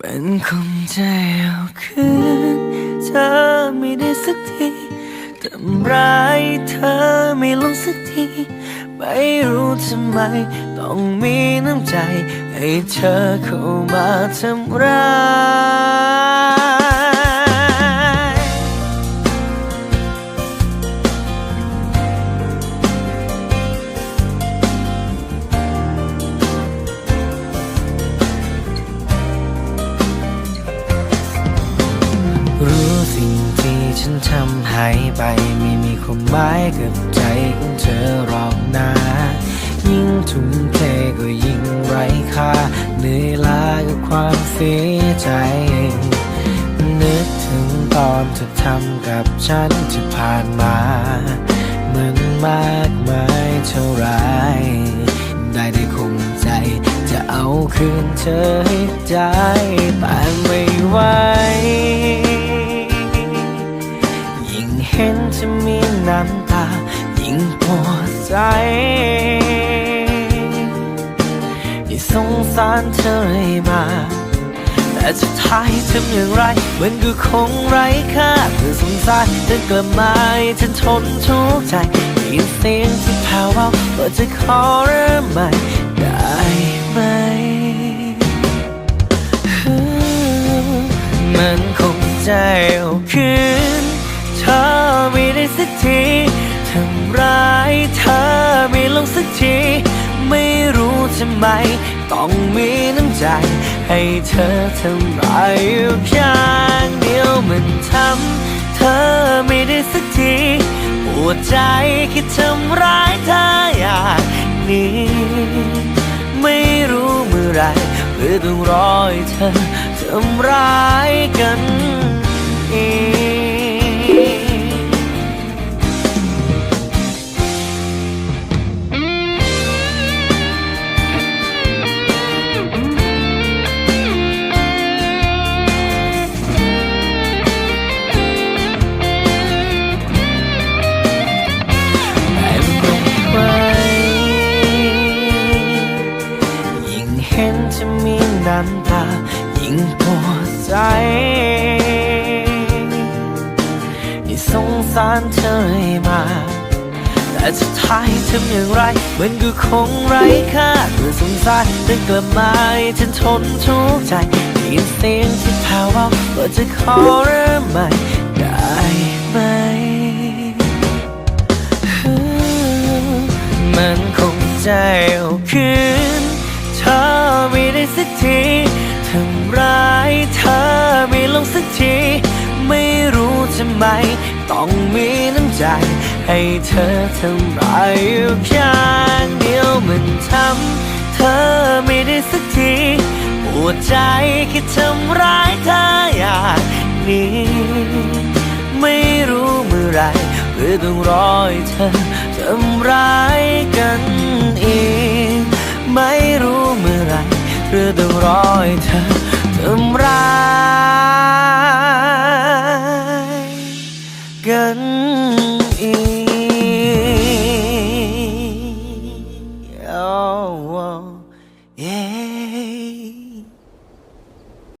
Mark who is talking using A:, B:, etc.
A: มันคงจะเอาคืนเธอไม่ได้สักทีทำร้ายเธอไม่ลงสักทีไม่รู้ทำไม ต้องมีน้ำใจ ให้เธอเข้ามาทำร้าย ทำหายไปไม่มีความหมายกับใจของเธอหรอกนะ ยิ่งทุ่มเทก็ยิ่งไร้ค่าเหนื่อยล้ากับความเสียใจ นึกถึงตอนเธอทำกับฉันที่ผ่านมามันมากมายเท่าไร ได้ได้คงใจจะเอาคืนเธอให้ได้ไม่ ยิ่งปวดใจที่สงสารเธอเลยมาแต่สุดท้ายทำอย่างไร มันก็คงไร้ค่าเพื่อสงสารเธอกลับมาฉันทนทุกข์ใจยินเสียงที่แผ่วเบาว่าจะขอเริ่มใหม่ได้ไหม มันคงจะเอาคืนเธอไม่ได้สักที ทำร้ายเธอไม่ลงสักที ไม่รู้ทำไม ต้องมีน้ำใจ ให้เธอทำร้ายอยู่ข้างเดียวมันทำเธอไม่ได้สักทีปวดใจคิดทำร้ายเธออย่างนี้ ไม่รู้เมื่อไหรหรือต้องรอให้เธอทำร้ายกัน ใจที่สงสารเธอเลยมา แต่สุดท้ายทำอย่างไร มันก็คงไร้ค่าเพื่อสงสารเธอกลับมาฉันทนทุกข์ใจได้ยินเสียงที่แผ่วเบาว่าจะขอเริ่มใหม่ได้ไหมมันคงจเอาคืนเธอไม่ได้สักทีทำร้าย ที ไม่รู้ทำไม ต้องมีน้ำใจ ให้เธอทำร้ายอยู่ข้างเดียวมันทำเธอไม่ได้สักทีปวดใจคิดทำร้ายเธออย่างนี้ ไม่รู้เมื่อไรหรือต้องรอให้เธอทำ